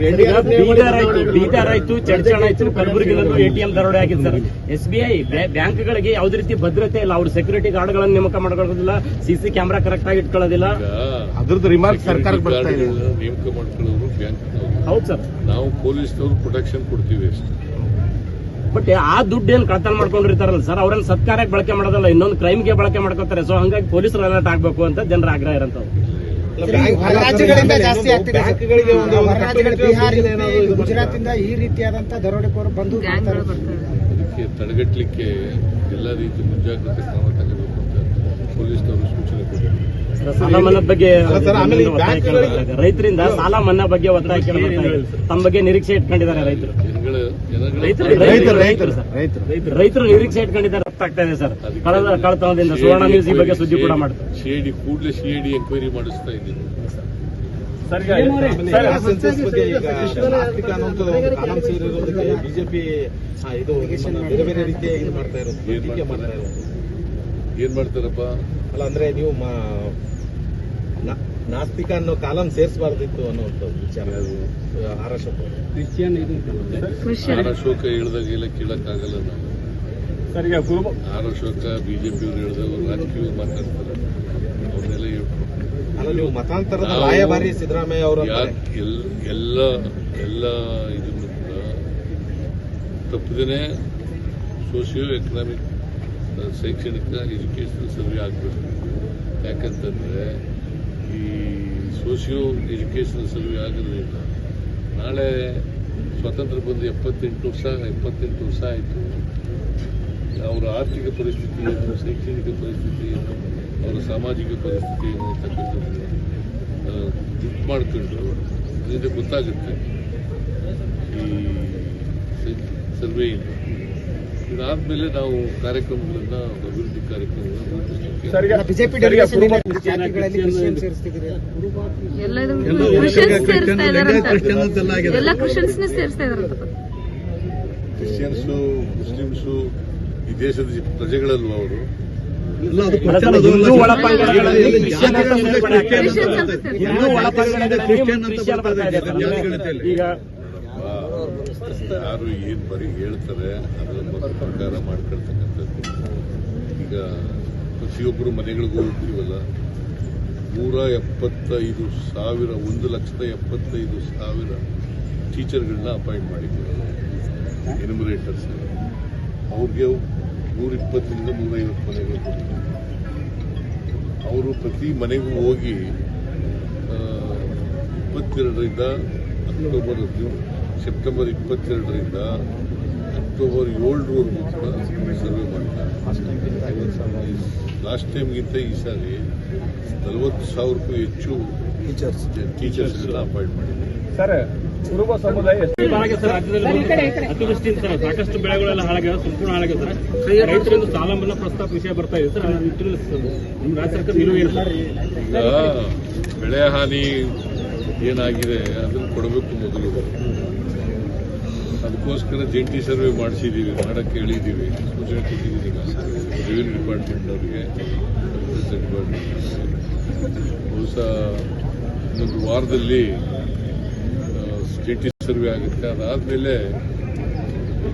ಬೀದರ್ ಆಯ್ತು ಬೀದರ್ ಆಯ್ತು ಚಡ್ಚಣ ಆಯ್ತು ಕಲಬುರಗಿನಲ್ಲೂ ಎಟಿಎಂ ದರೋಡೆ ಆಗಿದೆ ಸರ್. ಎಸ್ ಬಿ ಐ ಬ್ಯಾಂಕ್ಗಳಿಗೆ ಯಾವುದೇ ರೀತಿ ಭದ್ರತೆ ಇಲ್ಲ. ಅವ್ರು ಸೆಕ್ಯೂರಿಟಿ ಗಾರ್ಡ್ಗಳನ್ನು ನೇಮಕ ಮಾಡ್ಕೊಳ್ಳೋದಿಲ್ಲ ಸಿಸಿ ಕ್ಯಾಮೆರಾ ಕರೆಕ್ಟ್ ಆಗಿ ಇಟ್ಕೊಳ್ಳೋದಿಲ್ಲ. ಅದ್ರದ್ದು ರಿಮಾರ್ಕ್ ಸರ್ಕಾರಕ್ಕೆ ಬರ್ತಾ ಇದೆ. ನೇಮಕ ಮಾಡ್ಕೊಳ್ಳೋರು ಬ್ಯಾಂಕ್ ಹೌದು. ಸರ್. ನಾವು ಪೊಲೀಸ್ನವರು ಪ್ರೊಟೆಕ್ಷನ್ ಕೊಡ್ತೀವಿ ಅಷ್ಟೇ. ಬಟ್ ಆ ದುಡ್ಡು ಏನ್ ಕಳ್ತನ ಮಾಡ್ಕೊಂಡಿರ್ತಾರಲ್ಲ ಸರ್ ಅವ್ರನ್ನ ಸತ್ಕಾರಕ್ಕೆ ಬಳಕೆ ಮಾಡೋದಲ್ಲ ಇನ್ನೊಂದು ಕ್ರೈಮ್ಗೆ ಬಳಕೆ ಮಾಡ್ಕೊತಾರೆ. ಸೊ ಹಂಗಾಗಿ ಪೊಲೀಸರು ಅಲರ್ಟ್ ಆಗ್ಬೇಕು ಅಂತ ಜನರ ಆಗ್ರಹ ಇರಂತವ್ರು ರಾಜ್ಯಗಳಿಂದ ಜಾಸ್ತಿ ಆಗ್ತಿದೆ. ಸರ್. ಬ್ಯಾಂಕ್ಗಳಿಗೆ ಒಂದು ರಾಜ್ಯಗಳು ಕಟ್ಟುನಿಟ್ಟಿನ ಬಿಹಾರ ಗುಜರಾತ್ ಇಂದ ಈ ರೀತಿಯಾದಂತ ದರೋಡೆಕೋರು ಬಂದು ತಡೆಗಟ್ಟಲಿಕ್ಕೆ ಎಲ್ಲ ರೀತಿ ಮುಂಜಾಗ್ರತೆ ಕ್ರಮ ತಗೋಬೇಕು ಅಂತ ಪೊಲೀಸ್ನವರು ಸೂಚನೆ ಕೊಟ್ಟಿದ್ದಾರೆ. ಸಾಲ ಮನ್ನಾ ಬಗ್ಗೆ. ರೈತರಿಂದ ಸಾಲ ಮನ್ನಾ ಬಗ್ಗೆ ಒತ್ತಾಯ. ತಮ್ಮ ಬಗ್ಗೆ ನಿರೀಕ್ಷೆ ಇಟ್ಕೊಂಡಿದ್ದಾರೆ ರೈತರು. ರೈತರು ನಿರೀಕ್ಷೆ ಇಟ್ಕೊಂಡಿದ್ದಾರೆ. ಗೊತ್ತಾಗ್ತಾ ಇದೆ ಸರ್. ಕಳೆದ ಕಳತನದಿಂದ ಸುವರ್ಣ ನ್ಯೂಸ್ ಈ ಬಗ್ಗೆ ಸುದ್ದಿ ಕೂಡ ಮಾಡ್ತಾರೆ. ಸಿಐಡಿ ಕೂಡಲೇ ಸಿಐಡಿ ಎಂಕ್ವೈರಿ ಮಾಡಿಸ್ತಾ ಇದ್ದೀನಿ. ಸೆನ್ಸಸ್ ಬಗ್ಗೆ ಈಗ ಆರ್ಥಿಕ ಅನ್ನುವಂಥ ಒಂದು ಕಾಲಂ ಸೇರಿರೋದಕ್ಕೆ ಬಿಜೆಪಿ ಬೇರೆ ಬೇರೆ ರೀತಿಯ ಇದು ಮಾಡ್ತಾ ಇರೋದು. ಏನ್ ಮಾಡ್ತಾ ಇರೋದು. ಏನ್ ಮಾಡ್ತಾರಪ್ಪ? ಅಲ್ಲ ಅಂದ್ರೆ ನೀವು ಮಾ- ನಾ- ನಾಸ್ತಿಕ ಅನ್ನೋ ಕಾಲಂ ಸೇರಿಸಬಾರ್ದಿತ್ತು ಅನ್ನುವಂಥದ್ದು ವಿಚಾರ. ಆರ್ ಅಶೋಕ್ ಅವರು. ಆರ್ ಅಶೋಕ ಆಗಲ್ಲ ಕೇಳಕ್ಕಾಗಲ್ಲ ನಾವು. ಆರ್ ಅಶೋಕ ಬಿಜೆಪಿಯವರು ಹೇಳಿದಾಗ ರಾಜಕೀಯ ಮಾತಾಡ್ತಾರೆ. ನೀವು ಮತಾಂತರದ ರಾಯಭಾರಿ ಸಿದ್ದರಾಮಯ್ಯ ಅವರು ಎಲ್ಲ ಎಲ್ಲ ಇದನ್ನು ಕೂಡ ತಪ್ಪದೇ ಸೋಷಿಯೋ ಎಕನಾಮಿಕ್ ಶೈಕ್ಷಣಿಕ ಎಜುಕೇಷನಲ್ ಸರ್ವೆ ಆಗಬೇಕು. ಯಾಕಂತಂದರೆ ಈ ಸೋಷಿಯೋ ಎಜುಕೇಷನಲ್ ಸರ್ವೆ ಆಗಿರೋದ್ರಿಂದ ನಾಳೆ ಸ್ವಾತಂತ್ರ್ಯ ಬಂದು ಎಪ್ಪತ್ತೆಂಟು ವರ್ಷ ಎಪ್ಪತ್ತೆಂಟು ವರ್ಷ ಆಯಿತು. ಅವರ ಆರ್ಥಿಕ ಪರಿಸ್ಥಿತಿ ಏನು ಶೈಕ್ಷಣಿಕ ಪರಿಸ್ಥಿತಿ ಏನು? ಅವರ ಸಾಮಾಜಿಕ ಪರಿಸ್ಥಿತಿ ಏನು ಅಂತಕ್ಕಂಥದ್ದನ್ನು ದುಡ್ಡು ಮಾಡ್ಕೊಂಡು ಇದರಿಂದ ಗೊತ್ತಾಗುತ್ತೆ. ಈ ಸರ್ವೆಯಿಂದ ಇದಾದ್ಮೇಲೆ ನಾವು ಕಾರ್ಯಕ್ರಮಗಳನ್ನ ಅಭಿವೃದ್ಧಿ ಕಾರ್ಯಕ್ರಮ ರೂಪಿಸಲಿಕ್ಕೆ ಅಲ್ಲ, ಬಿಜೆಪಿ ಡೆಲಿಗೇಷನ್ ಇಲ್ಲ. ಜಾತಿಗಳಲ್ಲಿ ಕ್ರಿಶ್ಚಿಯನ್ ಸೇರಿಸ್ತಿದ್ದೀರಿ. ಎಲ್ಲ ಕ್ರಿಶ್ಚಿಯನ್ಸ್ ಸೇರಿಸ್ತಾ ಇದಾರಂತ ಎಲ್ಲ ಕ್ರಿಶ್ಚಿಯನ್ಸ್ ಸೇರಿಸ್ತಾ ಇದಾರಂತ ಕ್ರಿಶ್ಚಿಯನ್ಸು ಮುಸ್ಲಿಮ್ಸು ಈ ದೇಶದ ಪ್ರಜೆಗಳಲ್ವ ಅವರು? ಹಿಂದೂ ಒಳಪಂಗಡಗಳಲ್ಲಿ. ಹಿಂದೂ ಒಳಪಂಗಡಗಳಲ್ಲಿ. ಈಗ ಯಾರು ಏನ್ ಬರೀ ಹೇಳ್ತಾರೆ ಅದನ್ನ ಪ್ರಕಾರ ಮಾಡ್ಕೊಳ್ತಕ್ಕಂಥದ್ದು. ಈಗ ಪ್ರತಿಯೊಬ್ಬರು ಮನೆಗಳಿಗೂ ಹೋಗ್ತೀವಲ್ಲ ನೂರ ಎಪ್ಪತ್ತೈದು ಸಾವಿರ ಒಂದು ಲಕ್ಷದ ಎಪ್ಪತ್ತೈದು ಸಾವಿರ ಟೀಚರ್ಗಳನ್ನ ಅಪಾಯಿಂಟ್ ಮಾಡಿದ್ದೀವಿ. ಎನ್ಯುಮರೇಟರ್ಸ್ ಅವ್ರಿಗೆ ನೂರ ಇಪ್ಪತ್ತರಿಂದ ನೂರೈವತ್ತು ಮನೆಗಳು ಕೊಟ್ಟಿದ್ದಾರೆ. ಅವರು ಪ್ರತಿ ಮನೆಗೂ ಹೋಗಿ ಇಪ್ಪತ್ತೆರಡರಿಂದ ಅಕ್ಟೋಬರ್ ಸೆಪ್ಟೆಂಬರ್ ಇಪ್ಪತ್ತೆರಡರಿಂದ ಅಕ್ಟೋಬರ್ ಏಳರವರೆಗೂ ಕೂಡ ಸರ್ವೆ ಮಾಡ್ತಾರೆ. ಲಾಸ್ಟ್ ಟೈಮ್ಗಿಂತ ಈ ಸಾರಿ ನಲವತ್ತು ಸಾವಿರಕ್ಕೂ ಹೆಚ್ಚು ಟೀಚರ್ಸ್ ಟೀಚರ್ಸ್ಗಳನ್ನ ಅಪಾಯಿಂಟ್ ಮಾಡಿದ್ದಾರೆ. ಹಾಗೆ ಸಮುದಾಯ ರಾಜ್ಯದಲ್ಲಿ ಅತಿವೃಷ್ಟಿಯಿಂದ ಸರ್ ಸಾಕಷ್ಟು ಬೆಳೆಗಳೆಲ್ಲ ಹಾಳಾಗ್ಯಾವ ಸಂಪೂರ್ಣ ಆಗಿದೆ ಸರ್. ರೈತರಿಂದ ಸಾಲ ಮನ್ನಾ ಪ್ರಸ್ತಾಪ ವಿಷಯ ಬರ್ತಾ ಇದೆ ಸರ್ ನಮ್ಮ ರಾಜ್ಯ ಸರ್ಕಾರ ನಿಲುವು ಏನು ಸರ್ ಬೆಳೆ ಹಾನಿ ಏನಾಗಿದೆ ಅದನ್ನು ಕೊಡಬೇಕು ಮೊದಲು. ಅದಕ್ಕೋಸ್ಕರ ಜಂಟಿ ಸರ್ವೆ ಮಾಡಿಸಿದ್ದೀವಿ ಮಾಡಕ್ಕೆ ಹೇಳಿದ್ದೀವಿ ಸೂಚನೆ ಕೊಟ್ಟಿದ್ದೀವಿ ರೆವಿನ್ಯೂ ರೆವಿನ್ಯೂ ಡಿಪಾರ್ಟ್ಮೆಂಟ್ನವರಿಗೆ ಡಿಪಾರ್ಟ್ಮೆಂಟ್ ಬಹುಶಃ ಒಂದು ವಾರದಲ್ಲಿ ಜಂಟಿ ಸರ್ವೆ ಆಗುತ್ತೆ ಅದಾದಮೇಲೆ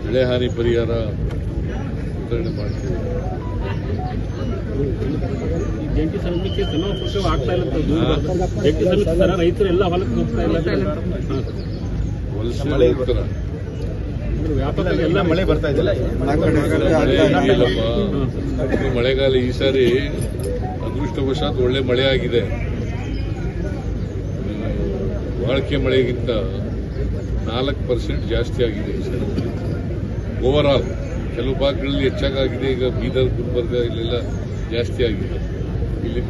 ಬೆಳೆ ಹಾನಿ ಪರಿಹಾರ ವಿತರಣೆ ಮಾಡ್ತೀವಿ. ಜಂಟಿ ಸಮಿತಿ ಸಮರ್ಪಕ ಆಗ್ತಾ ಇಲ್ಲ ಅಂತ ದೂರು ಬರ್ತಾ ಜಂಟಿ ಸಮಿತಿ ಸರ್ ರೈತರು ಎಲ್ಲ ಹೊಲಕ್ಕೆ ಹೋಗ್ತಾ ಇಲ್ಲ ಹಾಂ. ಮಳೆ ವ್ಯಾಪಕ ಎಲ್ಲ ಮಳೆ ಬರ್ತಾ ಮಳೆಗಾಲ ಈ ಸಾರಿ ಅದೃಷ್ಟವಶಾತ್ ಒಳ್ಳೆ ಮಳೆ ಆಗಿದೆ. ಬಾಳಿಕೆ ಮಳೆಗಿಂತ ನಾಲ್ಕು ಪರ್ಸೆಂಟ್ ಜಾಸ್ತಿ ಆಗಿದೆ. ಓವರ್ ಆಲ್ ಕೆಲವು ಭಾಗಗಳಲ್ಲಿ ಹೆಚ್ಚಾಗಿದೆ ಈಗ ಬೀದರ್ ಗುಲ್ಬರ್ಗ ಇಲ್ಲೆಲ್ಲ ಜಾಸ್ತಿ ಆಗಿದೆ. ಇಲ್ಲಿ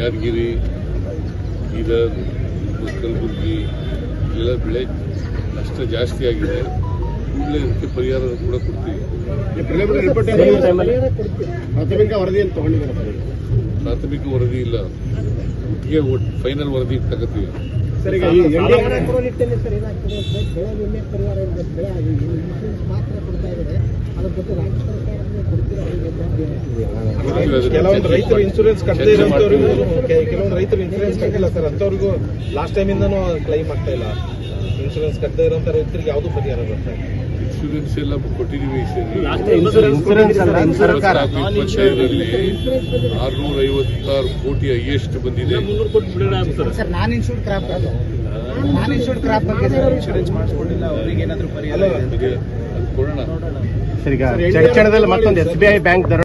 ಯಾದಗಿರಿ ಬೀದರ್ ಕಲಬುರ್ಗಿ ಇಲ್ಲೆಲ್ಲ ಬೆಳೆ ನಷ್ಟ ಜಾಸ್ತಿ ಆಗಿದೆ. ಕೂಡಲೇ ಇದಕ್ಕೆ ಪರಿಹಾರ ಕೂಡ ಕೊಡ್ತೀವಿ. ಪ್ರಾಥಮಿಕ ತಗೊಂಡಿದ್ದಾರೆ ಪ್ರಾಥಮಿಕ ವರದಿ ಇಲ್ಲ. ಒಟ್ಟಿಗೆ ಫೈನಲ್ ವರದಿ ತಗೋತೀವಿ. ಕೆಲವೊಂದು ರೈತರು ಇನ್ಶೂರೆನ್ಸ್ ಕಟ್ಟದೇ ಇರೋಂಥವ್ರಿಗೂ ಕೆಲವೊಂದು ರೈತರು ಇನ್ಶೂರೆನ್ಸ್ ಕಟ್ಟಿಲ್ಲ ಸರ್ ಅಂತವ್ರಿಗೂ ಲಾಸ್ಟ್ ಟೈಮ್ ಇಂದನೂ ಕ್ಲೈಮ್ ಆಗ್ತಾ ಇಲ್ಲ. ಇನ್ಶೂರೆನ್ಸ್ ಕಟ್ಟದೇ ಇರೋಂಥ ರೈತರಿಗೆ ಯಾವುದೂ ಪರಿಹಾರ ಬರ್ತಾ ಇಲ್ಲ ಇನ್ಶೂರೆನ್ಸ್ ಎಲ್ಲ ಕೊಟ್ಟಿದ್ದೀವಿ ಇಪ್ಪತ್ತೈದರಲ್ಲಿ ಆರ್ನೂರ ಐವತ್ತಾರು ಕೋಟಿ ಹೈಯೆಸ್ಟ್ ಬಂದಿದೆ. Sir. Non insured crop non insured crop ಬಗ್ಗೆ ಇನ್ಶೂರೆನ್ಸ್ ಮಾಡಿಸ್ಕೊಂಡಿಲ್ಲ. ಅವರಿಗೆ ಏನಾದ್ರು ಪರಿಹಾರ ಅದೇ ಕೊಡೋಣ ಸರಿ ಮತ್ತೊಂದು ಎಸ್ ಬಿ ಐ ಬ್ಯಾಂಕ್ ದರ